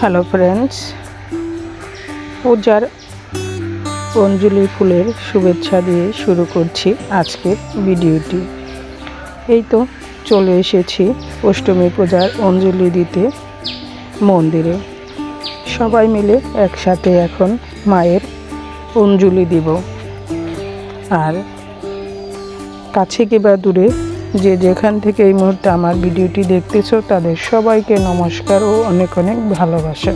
Hello friends পূজার অঞ্জলি ফুলের শুভেচ্ছা দিয়ে শুরু করছি আজকের ভিডিওটি। এই তো চলে এসেছি অষ্টমী পূজার অঞ্জলি দিতে মন্দিরে। সবাই মিলে একসাথে এখন মায়ের অঞ্জলি দিব। আর কাছে কিংবা দূরে যে যেখান থেকে এই মুহূর্তে আমার ভিডিওটি দেখতেছো, তাদের সবাইকে নমস্কার ও অনেক অনেক ভালোবাসা।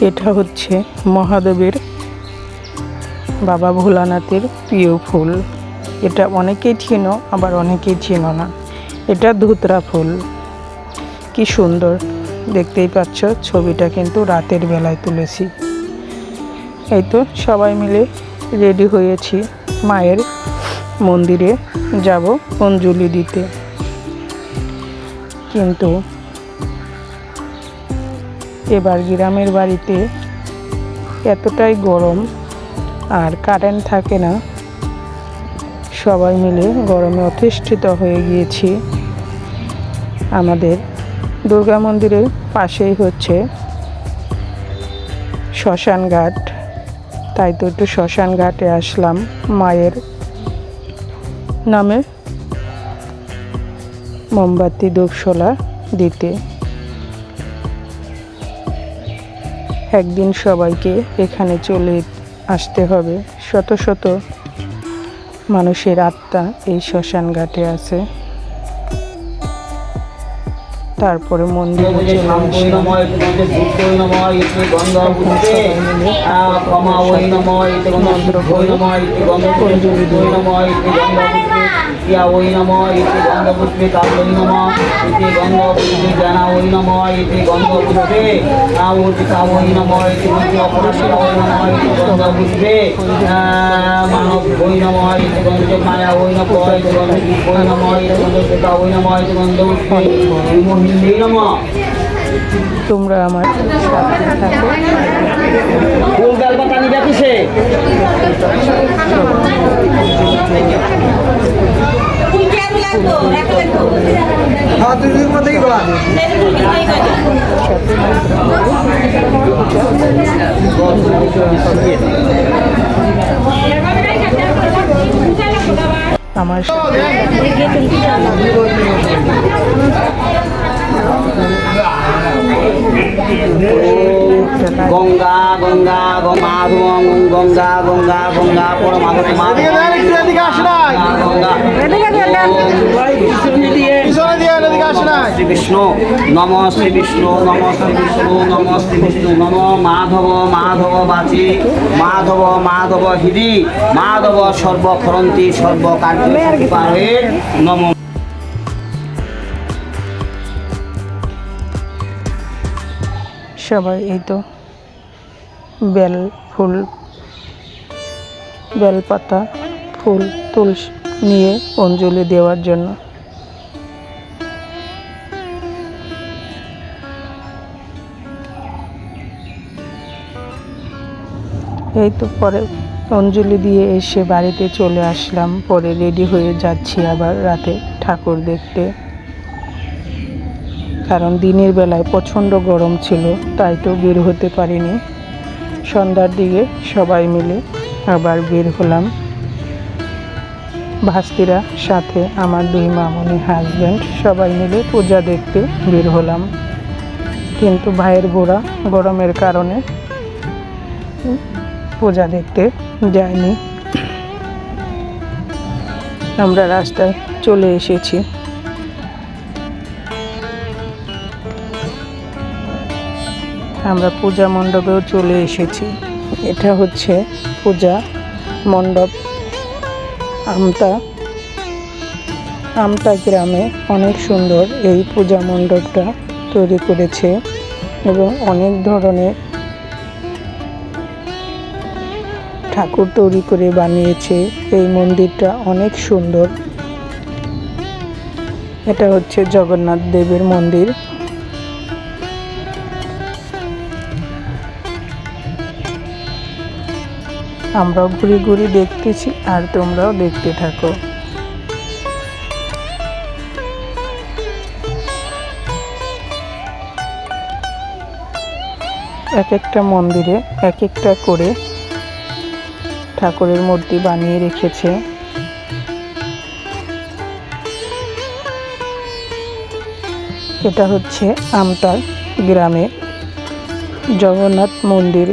এটা হচ্ছে মহাদেবের বাবা ভোলানাথের প্রিয় ফুল। এটা অনেকেই চিনো, আবার অনেকেই চিনো না। এটা ধুতরা ফুল। কি সুন্দর। দেখতেই পাচ্ছ, ছবিটা কিন্তু রাতের বেলায় তুলেছি। এই তো সবাই মিলে রেডি হয়েছি মায়ের মন্দিরে যাব অঞ্জলি দিতে। কিন্তু এবার গ্রামের বাড়িতে এতটাই গরম আর কারেন্ট থাকে না, সবাই মিলে গরমে অতিষ্ঠিত হয়ে গিয়েছি। আমাদের দুর্গা মন্দিরের পাশেই হচ্ছে শ্মশান ঘাট তাই তো একটু শ্মশান ঘাটে আসলাম মায়ের নামে মোমবাতি ধূপশোলা দিতে। একদিন সবাইকে এখানে চলে আসতে হবে। শত শত মানুষের আত্মা এই শ্মশান ঘাটে আছে। তারপরে মন্দিরে চলে ওই নম ইতি গন্ধপুষ্পে কাব্যই নম ইতি গন্ধপুষ্পে জানা ওই নম ইতি গন্ধপুষ্পে আবর্তিকা ওই নম ইতি মধ্যে অপরাশী ওই নম ইতি গন্ধপুষ্পে মানব ওই নম ইতি গন্ধ মায়া ওই নম ইতি গন্ধ ওই নম ইতি গন্ধপুষ্পে ওই নম ইতি গন্ধপুষ্পে হিন্দী নম। তোমরা আমার কোন বেলপাতা নিবে কিসে? আমার গঙ্গা গঙ্গা মাধবং গঙ্গা গঙ্গা গঙ্গা পরমাগত মাধব গঙ্গা শ্রী বিষ্ণু নম শ্রী বিষ্ণু নম শ্রী বিষ্ণু নম শ্রী বিষ্ণু নম মাধব মাধব বাচি মাধব মাধব হৃদি মাধব সর্বক্ষরন্তি সর্বকার্যে নম। সবাই এই তো বেল ফুল বেলপাতা ফুল তুলসী নিয়ে অঞ্জলি দেওয়ার জন্য এই তো পরে অঞ্জলি দিয়ে এসে বাড়িতে চলে আসলাম। পরে রেডি হয়ে যাচ্ছি আবার রাতে ঠাকুর দেখতে। কারণ দিনের বেলায় প্রচণ্ড গরম ছিল, তাই তো বের হতে পারিনি। সন্ধ্যার দিকে সবাই মিলে আবার বের হলাম। ভাস্তিরা সাথে আমার দুই মামনি হাজব্যান্ড সবাই মিলে পূজা দেখতে বের হলাম। কিন্তু ভাইয়ের বোরা গরমের কারণে পূজা দেখতে যায়নি আমরা রাস্তায় চলে এসেছি। আমরা পূজা মণ্ডপেও চলে এসেছি। এটা হচ্ছে পূজা মণ্ডপ। আমতা। আমতা গ্রামে অনেক সুন্দর এই পূজা মণ্ডপটা তৈরি করেছে এবং অনেক ধরনের ঠাকুর তৈরি করে বানিয়েছে। এই মন্দিরটা অনেক সুন্দর। এটা হচ্ছে জগন্নাথ দেবের মন্দির। আমরাও ঘুরে ঘুরে দেখতেছি, আর তোমরাও দেখতে থাকো। এক একটা মন্দিরে এক একটা করে ঠাকুরের মূর্তি বানিয়ে রেখেছে। এটা হচ্ছে আমতার গ্রামে জগন্নাথ মন্দির।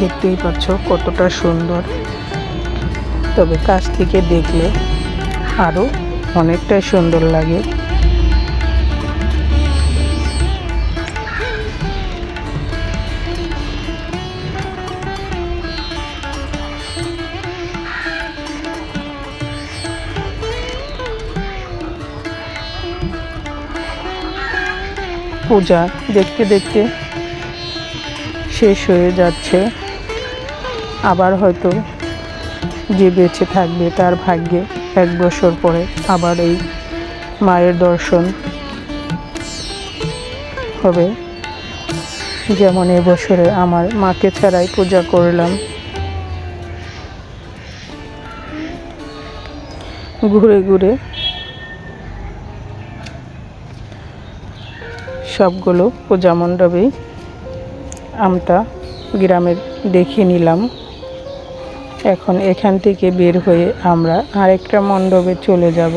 দেখতেই পাচ্ছ কতটা সুন্দর। তবে কাছ থেকে দেখলে আরও অনেকটাই সুন্দর লাগে। পূজা দেখতে দেখতে শেষ হয়ে যাচ্ছে। আবার হয়তো যে বেঁচে থাকবে তার ভাগ্যে এক বছর পরে আবার এই মায়ের দর্শন হবে। যেমন এবছরে আমার মাকে ছাড়াই পূজা করলাম। ঘুরে ঘুরে সবগুলো পূজা মণ্ডপেই আমটা গ্রামের দেখে নিলাম। এখন এখান থেকে বের হয়ে আমরা আরেকটা মণ্ডপে চলে যাব।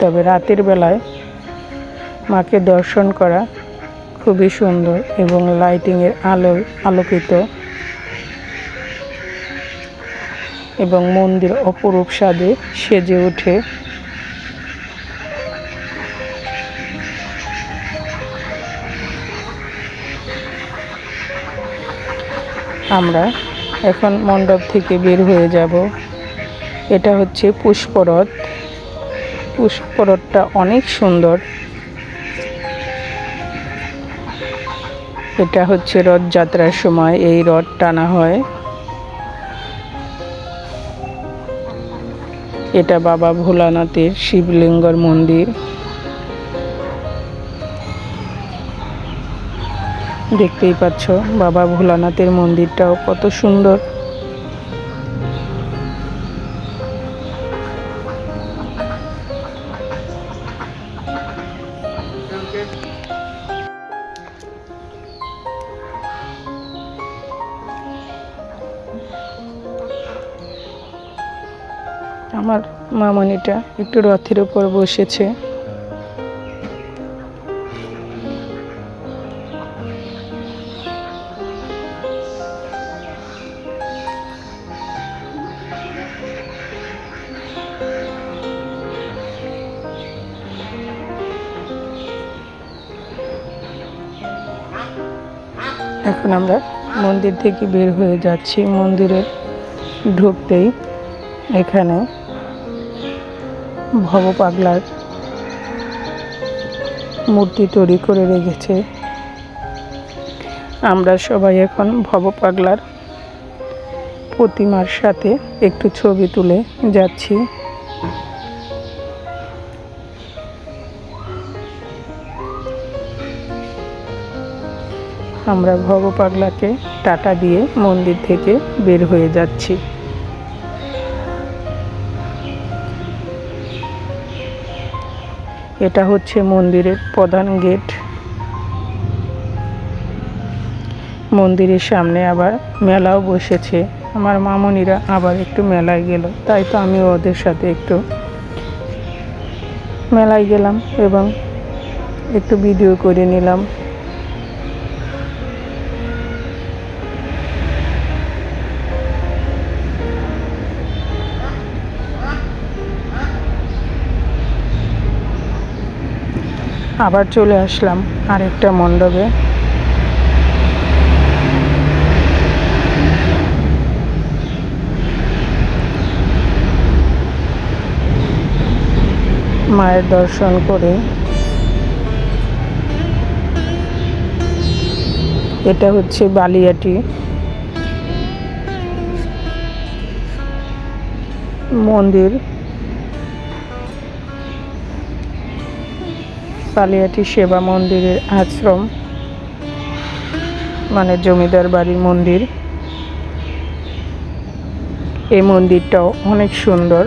তবে রাতের বেলায় মাকে দর্শন করা খুবই সুন্দর এবং লাইটিংয়ের আলো আলোকিত। এবং মন্দির অপরূপ স্বাদে সেজে ওঠে আমরা এখন মণ্ডপ থেকে বের হয়ে যাব। এটা হচ্ছে পুষ্পরথ। পুষ্পরথটা অনেক সুন্দর। এটা হচ্ছে রথযাত্রার সময়, এই রথ টানা হয়। এটা বাবা ভোলানাথের শিবলিঙ্গর মন্দির। দেখতেই পাচ্ছ বাবা ভোলানাথের মন্দিরটাও কত সুন্দর। আমার মামনিটা একটু রথের উপর বসেছে। এখন আমরা মন্দির থেকে বের হয়ে যাচ্ছি। মন্দিরে ঢুকতেই এখানে ভব পাগলার মূর্তি তৈরি করে রেখেছে। আমরা সবাই এখন ভব পাগলার প্রতিমার সাথে একটু ছবি তুলে যাচ্ছি। আমরা ভব পাগলাকে টাটা দিয়ে মন্দির থেকে বের হয়ে যাচ্ছি। এটা হচ্ছে মন্দিরের প্রধান গেট। মন্দিরের সামনে আবার মেলাও বসেছে। আমার মামনিরা আবার একটু মেলায় গেল, তাই তো আমি ওদের সাথে একটু মেলায় গেলাম এবং একটু ভিডিও করে নিলাম। আবার চলে আসলাম আরেকটা মণ্ডপে। মায়ের দর্শন করে। এটা হচ্ছে বালিয়াটি। মন্দির। কালিয়াটি সেবা মন্দিরের আশ্রম মানে জমিদার বাড়ির মন্দির। এই মন্দিরটাও অনেক সুন্দর।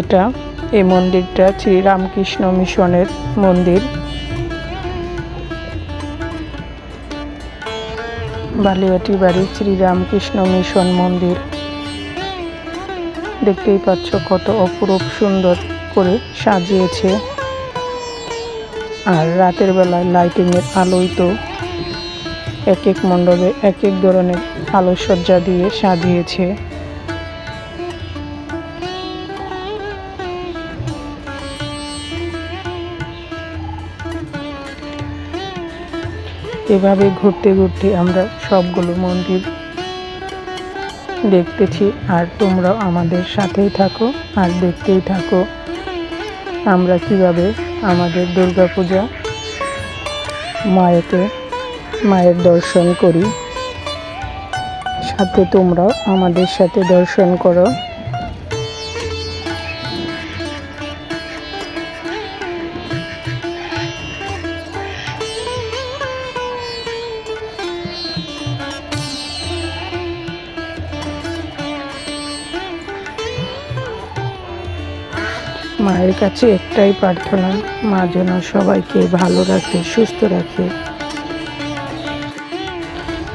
এটা এই মন্দিরটা শ্রী রামকৃষ্ণ মিশনের মন্দির। বালিয়াটি বাড়ি শ্রী রামকৃষ্ণ মিশন মন্দির। দেখতেই পাচ্ছ কত অপরূপ সুন্দর করে সাজিয়েছে। আর রাতের বেলায় লাইটিংয়ের আলোয় তো এক এক মণ্ডপে এক এক ধরনের আলোকসজ্জা দিয়ে সাজিয়েছে। এভাবে ঘুরতে ঘুরতে আমরা সবগুলো মন্দির দেখতেছি। আর তোমরাও আমাদের সাথেই থাকো আর দেখতেই থাকো আমরা কীভাবে আমাদের দুর্গাপূজা মায়েতে, মায়ের দর্শন করি। সাথে তোমরাও আমাদের সাথে দর্শন করো। মায়ের কাছে একটাই প্রার্থনা, মা যেন সবাইকে ভালো রাখে, সুস্থ রাখে।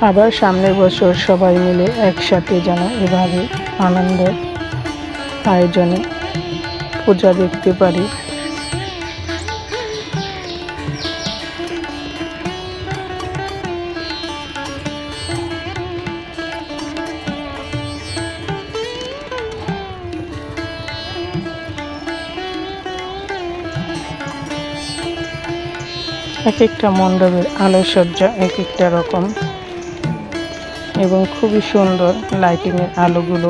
আবার সামনের বছর সবাই মিলে একসাথে যেন এভাবে আনন্দ আয়োজনে পূজা দেখতে পারি। এক একটা মণ্ডপের আলোকসজ্জা এক একটা রকম এবং খুবই সুন্দর লাইটিংয়ের আলোগুলো।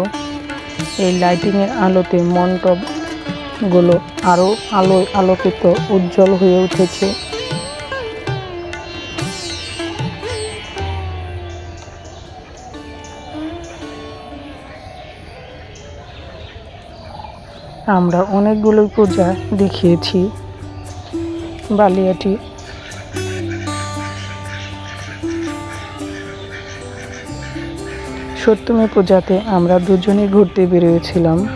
এই লাইটিংয়ের আলোতে মণ্ডপগুলো আরও আলোয় আলোকিত, উজ্জ্বল হয়ে উঠেছে। আমরা অনেকগুলো পূজা দেখিয়েছি। বালিয়াটি সপ্তমী পূজাতে আমরা দুজনেই ঘুরতে বেরিয়েছিলাম।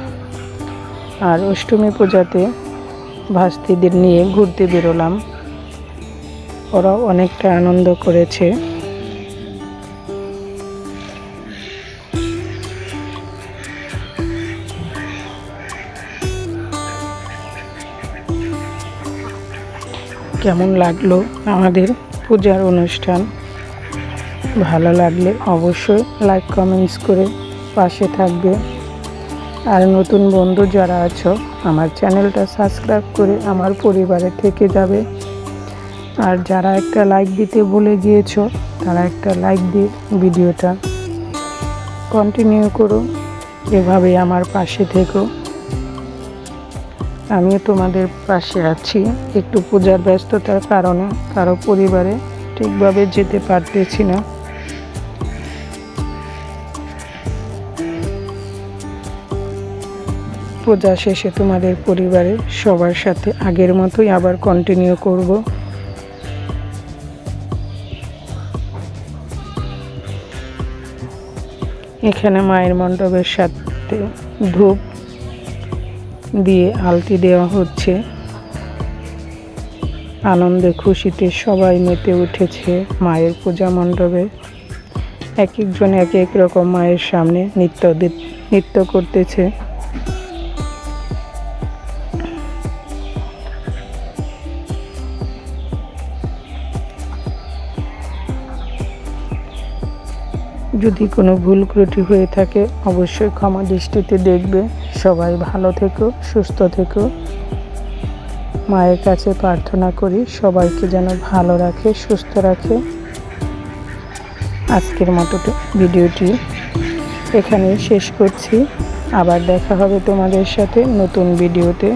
আর অষ্টমী পূজাতে ভাস্তিদের নিয়ে ঘুরতে বেরোলাম। ওরাও অনেকটা আনন্দ করেছে। কেমন লাগল আমাদের পূজার অনুষ্ঠান? ভালো লাগলে অবশ্যই লাইক কমেন্টস করে পাশে থাকবে। আর নতুন বন্ধু যারা আছো, আমার চ্যানেলটা সাবস্ক্রাইব করে আমার পরিবারে থেকে যাবে। আর যারা একটা লাইক দিতে ভুলে গিয়েছো, তারা একটা লাইক দিয়ে ভিডিওটা কন্টিনিউ করো। এভাবে আমার পাশে থেকো। আমিও তোমাদের পাশে আছি। একটু পূজার ব্যস্ততার কারণে কারও পরিবারে ঠিকভাবে যেতে পারতেছি না। পূজা শেষে তোমাদের পরিবারে সবার সাথে আগের মতোই আবার কন্টিনিউ করব। এখানে মায়ের মণ্ডপের সাথে ধূপ দিয়ে আলতি দেওয়া হচ্ছে। আনন্দে খুশিতে সবাই মেতে উঠেছে মায়ের পূজা মণ্ডপে। এক একজন এক এক রকম মায়ের সামনে নৃত্য নৃত্য করতেছে। যদি কোনো ভুল ত্রুটি হয়ে থাকে, অবশ্যই ক্ষমা দৃষ্টিতে দেখবে। সবাই ভালো থেকো, সুস্থ থেকো। মায়ের কাছে প্রার্থনা করি, সবাইকে যেন ভালো রাখে, সুস্থ রাখে। আজকের মতো ভিডিওটি এখানেই শেষ করছি। আবার দেখা হবে তোমাদের সাথে নতুন ভিডিওতে।